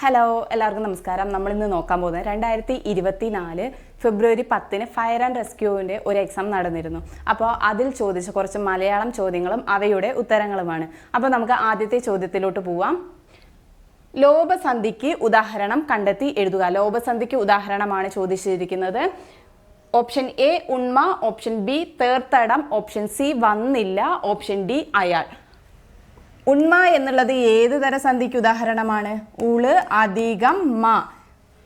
Hello എല്ലാവർക്കും നമസ്കാരം. നമ്മൾ ഇന്ന് നോക്കാൻ പോകുന്നത് രണ്ടായിരത്തി ഇരുപത്തി നാല് ഫെബ്രുവരി പത്തിന് ഫയർ ആൻഡ് റെസ്ക്യൂവിന്റെ ഒരു എക്സാം നടന്നിരുന്നു. അപ്പോൾ അതിൽ ചോദിച്ച കുറച്ച് മലയാളം ചോദ്യങ്ങളും അവയുടെ ഉത്തരങ്ങളുമാണ്. അപ്പോൾ നമുക്ക് ആദ്യത്തെ ചോദ്യത്തിലോട്ട് പോവാം. ലോപസന്ധിക്ക് ഉദാഹരണം കണ്ടെത്തി എഴുതുക. ലോപസന്ധിക്ക് ഉദാഹരണമാണ് ചോദിച്ചിരിക്കുന്നത്. ഓപ്ഷൻ എ ഉണ്മ ഓപ്ഷൻ ബി തേർത്തടം ഓപ്ഷൻ സി വന്നില്ല ഓപ്ഷൻ ഡി അയാൾ. ഉണ്മ എന്നുള്ളത് ഏത് സന്ധിക്ക് ഉദാഹരണമാണ്? ഉൾ അധികം മ.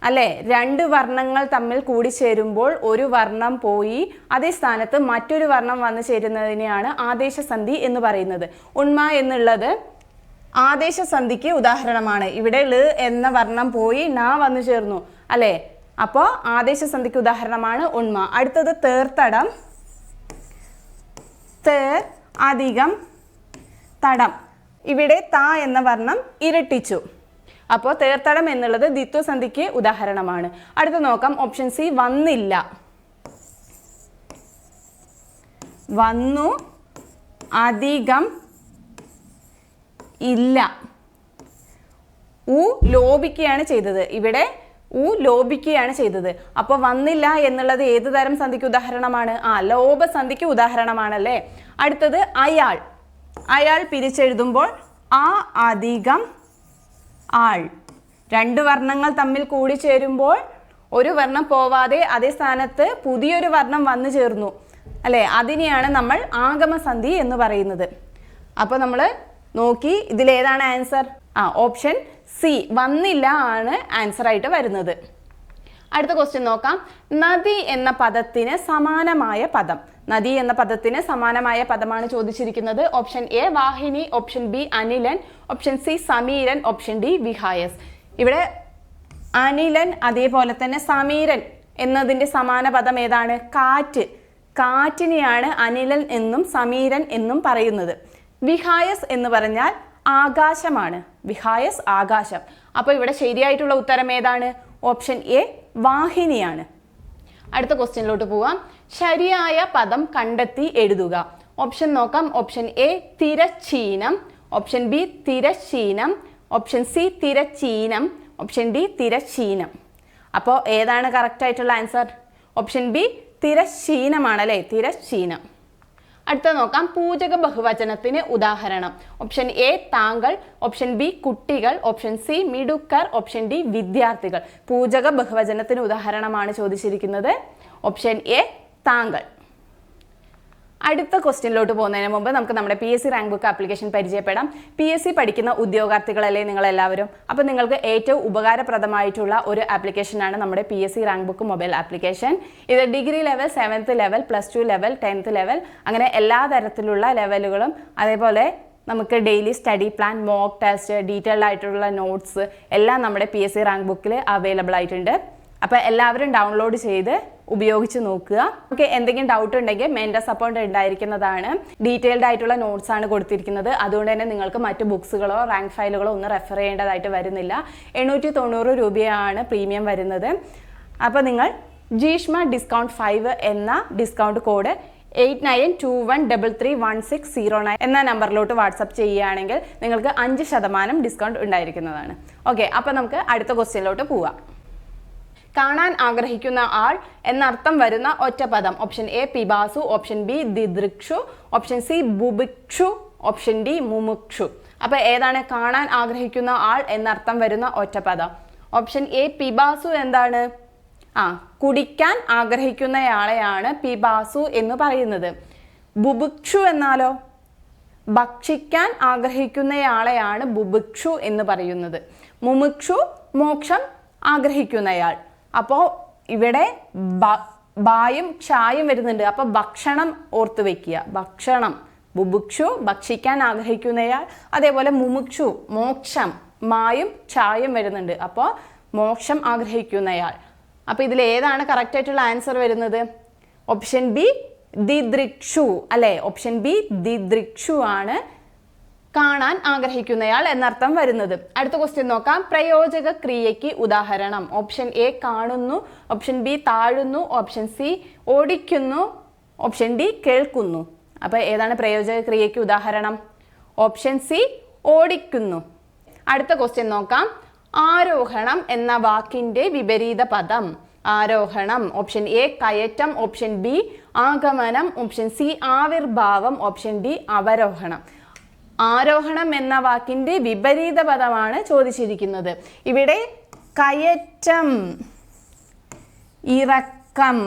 അല്ലേ? രണ്ട് വർണങ്ങൾ തമ്മിൽ കൂടി ചേരുമ്പോൾ ഒരു വർണം പോയി അതേ സ്ഥാനത്ത് മറ്റൊരു വർണം വന്നു ചേരുന്നതിനെയാണ് ആദേശസന്ധി എന്ന് പറയുന്നത്. ഉണ്മ എന്നുള്ളത് ആദേശസന്ധിക്ക് ഉദാഹരണമാണ്. ഇവിടെ ൾ എന്ന വർണം പോയി ന വന്നു ചേർന്നു. അല്ലെ? അപ്പോൾ ആദേശസന്ധിക്ക് ഉദാഹരണമാണ് ഉണ്മ. അടുത്തത് തേർത്തടം. തേർ അധികം തടം. ഇവിടെ ത എന്ന വർണം ഇരട്ടിച്ചു. അപ്പോൾ തേർത്തടം എന്നുള്ളത് ദ്വിത്വസന്ധിക്ക് ഉദാഹരണമാണ്. അടുത്ത നോക്കാം. ഓപ്ഷൻ സി വന്നില്ല. വന്നു അധികം ഇല്ല. ഉ ലോപിക്കുകയാണ് ചെയ്തത്. ഇവിടെ ഉ ലോപിക്കുകയാണ് ചെയ്തത്. അപ്പോൾ വന്നില്ല എന്നുള്ളത് ഏത് തരം സന്ധിക്ക് ഉദാഹരണമാണ്? ആ ലോപസന്ധിക്ക് ഉദാഹരണമാണല്ലേ? അടുത്തത് അയാൾ. അയാൾ പിരിച്ചെഴുതുമ്പോൾ ആ അധികം ആൾ. രണ്ട് വർണങ്ങൾ തമ്മിൽ കൂടി ചേരുമ്പോൾ ഒരു വർണം പോവാതെ അതേ സ്ഥാനത്ത് പുതിയൊരു വർണം വന്നു ചേർന്നു. അല്ലേ? അതിനെയാണ് നമ്മൾ ആഗമസന്ധി എന്ന് പറയുന്നത്. അപ്പോൾ നമ്മൾ നോക്കി ഇതിലേതാണ് ആൻസർ? ആ ഓപ്ഷൻ സി. വന്നില്ല ആണ് ആൻസർ ആയിട്ട് വരുന്നത്. അടുത്ത ക്വസ്റ്റ്യൻ നോക്കാം. നദി എന്ന പദത്തിന് സമാനമായ പദം. നദി എന്ന പദത്തിന് സമാനമായ പദമാണ് ചോദിച്ചിരിക്കുന്നത്. ഓപ്ഷൻ എ വാഹിനി. ഓപ്ഷൻ ബി അനിലൻ. ഓപ്ഷൻ സി സമീരൻ. ഓപ്ഷൻ ഡി വിഹായസ്. ഇവിടെ അനിലൻ അതേപോലെ തന്നെ സമീരൻ എന്നതിന്റെ സമാന പദം ഏതാണ്? കാറ്റ്. കാറ്റിനെയാണ് അനിലൻ എന്നും സമീരൻ എന്നും പറയുന്നത്. വിഹായസ് എന്ന് പറഞ്ഞാൽ ആകാശമാണ്. വിഹായസ് ആകാശം. അപ്പോൾ ഇവിടെ ശരിയായിട്ടുള്ള ഉത്തരം ഏതാണ്? ഓപ്ഷൻ എ വാഹിനിയാണ്. അടുത്ത ക്വസ്റ്റ്യനിലോട്ട് പോവാം. ശരിയായ പദം കണ്ടെത്തി എഴുതുക. ഓപ്ഷൻ നോക്കാം. ഓപ്ഷൻ എ തിരച്ചീനം ഓപ്ഷൻ ബി തിരശ്ചീനം. ഓപ്ഷൻ സി തിരച്ചീനം ഓപ്ഷൻ ഡി തിരശ്ചീനം. അപ്പോൾ ഏതാണ് കറക്റ്റ് ആയിട്ടുള്ള ആൻസർ ഓപ്ഷൻ ബി തിരശ്ചീനമാണല്ലേ? തിരശ്ചീനം. അടുത്ത നോക്കാം. പൂജക ബഹുവചനത്തിന് ഉദാഹരണം. ഓപ്ഷൻ എ താങ്കൾ. ഓപ്ഷൻ ബി കുട്ടികൾ. ഓപ്ഷൻ സി മിടുക്കർ. ഓപ്ഷൻ ഡി വിദ്യാർത്ഥികൾ. പൂജക ബഹുവചനത്തിന് ഉദാഹരണമാണ് ചോദിച്ചിരിക്കുന്നത്. ഓപ്ഷൻ എ താങ്കൾ. അടുത്ത ക്വസ്റ്റ്യനിലോട്ട് പോകുന്നതിന് മുമ്പ് നമുക്ക് നമ്മുടെ P S C rank book application പരിചയപ്പെടാം. പി എസ് സി പഠിക്കുന്ന ഉദ്യോഗാർത്ഥികളല്ലേ നിങ്ങളെല്ലാവരും? അപ്പോൾ നിങ്ങൾക്ക് ഏറ്റവും ഉപകാരപ്രദമായിട്ടുള്ള ഒരു ആപ്ലിക്കേഷനാണ് നമ്മുടെ P S C rank book mobile application ഇത് degree level seventh level plus two level tenth level അങ്ങനെ എല്ലാ തരത്തിലുള്ള ലെവലുകളും അതേപോലെ നമുക്ക് daily study plan mock test detailed ആയിട്ടുള്ള നോട്ട്സ് എല്ലാം നമ്മുടെ പി എസ് സി റാങ്ക് ബുക്കിൽ അവൈലബിൾ ആയിട്ടുണ്ട്. അപ്പോൾ എല്ലാവരും ഡൗൺലോഡ് ചെയ്ത് ഉപയോഗിച്ച് നോക്കുക. ഓക്കെ എന്തെങ്കിലും ഡൗട്ട് ഉണ്ടെങ്കിൽ മെന്റസ് അക്കൗണ്ട് ഉണ്ടായിരിക്കുന്നതാണ്. ഡീറ്റെയിൽഡ് ആയിട്ടുള്ള നോട്ട്സ് ആണ് കൊടുത്തിരിക്കുന്നത്. അതുകൊണ്ട് തന്നെ നിങ്ങൾക്ക് മറ്റ് ബുക്സുകളോ റാങ്ക് ഫയലുകളോ ഒന്നും റെഫർ ചെയ്യേണ്ടതായിട്ട് വരുന്നില്ല. എണ്ണൂറ്റി തൊണ്ണൂറ് രൂപയാണ് പ്രീമിയം വരുന്നത്. അപ്പോൾ നിങ്ങൾ ജീഷ്മ ഡിസ്കൗണ്ട് ഫൈവ് എന്ന discount code eight nine two one double three one six zero nine എന്ന നമ്പറിലോട്ട് വാട്സപ്പ് ചെയ്യുകയാണെങ്കിൽ നിങ്ങൾക്ക് അഞ്ച് ശതമാനം ഡിസ്കൗണ്ട് ഉണ്ടായിരിക്കുന്നതാണ്. ഓക്കെ അപ്പോൾ നമുക്ക് അടുത്ത ക്വസ്റ്റ്യനിലോട്ട് പോവാം. കാണാൻ ആഗ്രഹിക്കുന്ന ആൾ എന്നർത്ഥം വരുന്ന ഒറ്റപദം ഓപ്ഷൻ എ പിബാസു ഓപ്ഷൻ ബി ദിദൃക്ഷു. ഓപ്ഷൻ സി ബുഭിക്ഷു ഓപ്ഷൻ ഡി മുമുക്ഷു. അപ്പൊ ഏതാണ് കാണാൻ ആഗ്രഹിക്കുന്ന ആൾ എന്നർത്ഥം വരുന്ന ഒറ്റപദം ഓപ്ഷൻ എ പിബാസു എന്താണ്? ആ കുടിക്കാൻ ആഗ്രഹിക്കുന്നയാളെയാണ് പിബാസു എന്ന് പറയുന്നത്. ബുഭിക്ഷു എന്നാലോ? ഭക്ഷിക്കാൻ ആഗ്രഹിക്കുന്നയാളെയാണ് ബുഭിക്ഷു എന്ന് പറയുന്നത്. മുമുക്ഷു മോക്ഷം ആഗ്രഹിക്കുന്നയാൾ. അപ്പോൾ ഇവിടെ ബായും ക്ഷായും വരുന്നുണ്ട്. അപ്പോൾ ഭക്ഷണം ഓർത്ത് വെക്കുക. ഭക്ഷണം. ബുഭുക്ഷു ഭക്ഷിക്കാൻ ആഗ്രഹിക്കുന്നയാൾ. അതേപോലെ മുമുക്ഷു മോക്ഷം മായും ഛായും വരുന്നുണ്ട്. അപ്പോൾ മോക്ഷം ആഗ്രഹിക്കുന്നയാൾ. അപ്പോൾ ഇതിൽ ഏതാണ് കറക്റ്റ് ആയിട്ടുള്ള ആൻസർ വരുന്നത്? ഓപ്ഷൻ ബി ദിദൃക്ഷു. അല്ലേ? ഓപ്ഷൻ ബി ദിദൃക്ഷു ആണ് കാണാൻ ആഗ്രഹിക്കുന്നയാൾ എന്നർത്ഥം വരുന്നത്. അടുത്ത ക്വസ്റ്റ്യൻ നോക്കാം. പ്രയോജക ക്രിയയ്ക്ക് ഉദാഹരണം. ഓപ്ഷൻ എ കാണുന്നു ഓപ്ഷൻ ബി താഴുന്നു ഓപ്ഷൻ സി ഓടിക്കുന്നു ഓപ്ഷൻ ഡി കേൾക്കുന്നു. അപ്പോൾ ഏതാണ് പ്രയോജക ക്രിയയ്ക്ക് ഉദാഹരണം? ഓപ്ഷൻ സി ഓടിക്കുന്നു. അടുത്ത ക്വസ്റ്റ്യൻ നോക്കാം. ആരോഹണം എന്ന വാക്കിന്റെ വിപരീത പദം. ആരോഹണം. ഓപ്ഷൻ എ കയറ്റം ഓപ്ഷൻ ബി ആഗമനം ഓപ്ഷൻ സി ആവിർഭാവം ഓപ്ഷൻ ഡി അവരോഹണം. ആരോഹണം എന്ന വാക്കിന്റെ വിപരീത പദമാണ് ചോദിച്ചിരിക്കുന്നത്. ഇവിടെ കയറ്റം ഇറക്കം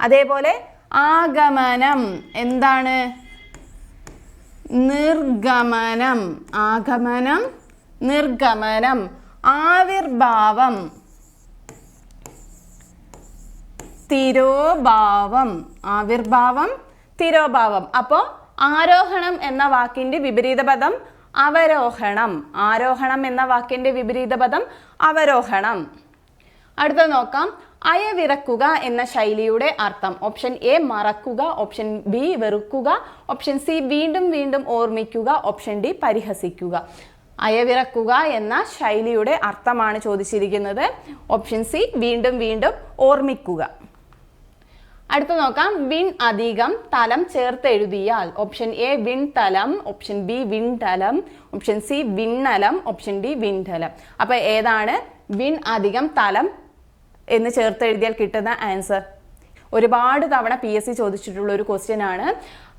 അതേപോലെ ആഗമനം എന്താണ്? നിർഗമനം ആഗമനം നിർഗമനം ആവിർഭാവം തിരോഭാവം ആവിർഭാവം തിരോഭാവം. അപ്പോൾ ആരോഹണം എന്ന വാക്കിന്റെ വിപരീത പദം അവരോഹണം. ആരോഹണം എന്ന വാക്കിന്റെ വിപരീത പദം അവരോഹണം. അടുത്ത നോക്കാം. അയവിറക്കുക എന്ന ശൈലിയുടെ അർത്ഥം. ഓപ്ഷൻ എ മറക്കുക. ഓപ്ഷൻ ബി വെറുക്കുക. ഓപ്ഷൻ സി വീണ്ടും വീണ്ടും ഓർമ്മിക്കുക. Option D പരിഹസിക്കുക. അയവിറക്കുക എന്ന ശൈലിയുടെ അർത്ഥമാണ് ചോദിച്ചിരിക്കുന്നത്. ഓപ്ഷൻ സി വീണ്ടും വീണ്ടും ഓർമ്മിക്കുക. അടുത്ത നോക്കാം. വിൺ അധികം തലം ചേർത്ത് എഴുതിയാൽ ഓപ്ഷൻ എ വിൺ തലം ഓപ്ഷൻ ബി വിൺ തലം ഓപ്ഷൻ സി വിണ്ണലം ഓപ്ഷൻ ഡി വിൺതലം അപ്പൊ ഏതാണ്? വിൺ അധികം തലം എന്ന് ചേർത്ത് എഴുതിയാൽ കിട്ടുന്ന ആൻസർ. ഒരുപാട് തവണ പി എസ് സി ചോദിച്ചിട്ടുള്ള ഒരു ക്വസ്റ്റ്യൻ ആണ്.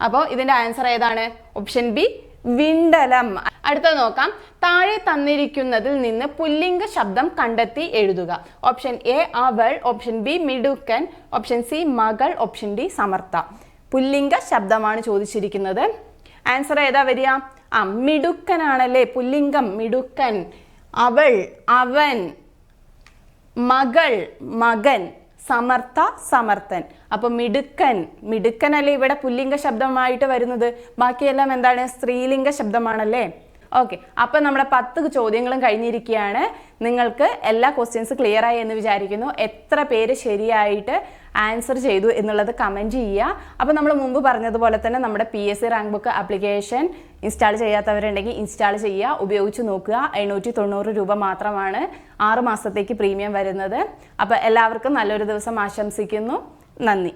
അപ്പോൾ ഇതിന്റെ ആൻസർ ഏതാണ്? ഓപ്ഷൻ ബി വിണ്ടലം. അടുത്ത നോക്കാം. താഴെ തന്നിരിക്കുന്നതിൽ നിന്ന് പുല്ലിംഗ ശബ്ദം കണ്ടെത്തി എഴുതുക. ഓപ്ഷൻ എ അവൾ. ഓപ്ഷൻ ബി മിടുക്കൻ. ഓപ്ഷൻ സി മകൾ. ഓപ്ഷൻ ഡി സമർത്ഥ. പുല്ലിംഗ ശബ്ദമാണ് ചോദിച്ചിരിക്കുന്നത്. ആൻസർ ഏതാ വരിക? ആ മിടുക്കനാണല്ലേ? പുല്ലിംഗം മിടുക്കൻ. അവൾ അവൻ മകൾ മകൻ. സമർത്ഥ സമർത്ഥൻ. അപ്പൊ മിടുക്കൻ മിടുക്കനല്ലേ ഇവിടെ പുല്ലിംഗ ശബ്ദമായിട്ട് വരുന്നത്? ബാക്കിയെല്ലാം എന്താണ്? സ്ത്രീലിംഗ ശബ്ദമാണല്ലേ? ഓക്കെ അപ്പൊ നമ്മുടെ പത്ത് ചോദ്യങ്ങളും കഴിഞ്ഞിരിക്കുകയാണ്. നിങ്ങൾക്ക് എല്ലാ ക്വസ്റ്റ്യൻസ് ക്ലിയർ ആയി എന്ന് വിചാരിക്കുന്നു. എത്ര പേര് ശരിയായിട്ട് ആൻസർ ചെയ്തു എന്നുള്ളത് കമന്റ് ചെയ്യുക. അപ്പോൾ നമ്മൾ മുമ്പ് പറഞ്ഞതുപോലെ തന്നെ നമ്മുടെ P S C rank book application install ചെയ്യാത്തവരുണ്ടെങ്കിൽ ഇൻസ്റ്റാൾ ചെയ്യുക. ഉപയോഗിച്ച് നോക്കുക. എണ്ണൂറ്റി തൊണ്ണൂറ് രൂപ മാത്രമാണ് ആറ് മാസത്തേക്ക് പ്രീമിയം വരുന്നത്. അപ്പോൾ എല്ലാവർക്കും നല്ലൊരു ദിവസം ആശംസിക്കുന്നു. നന്ദി.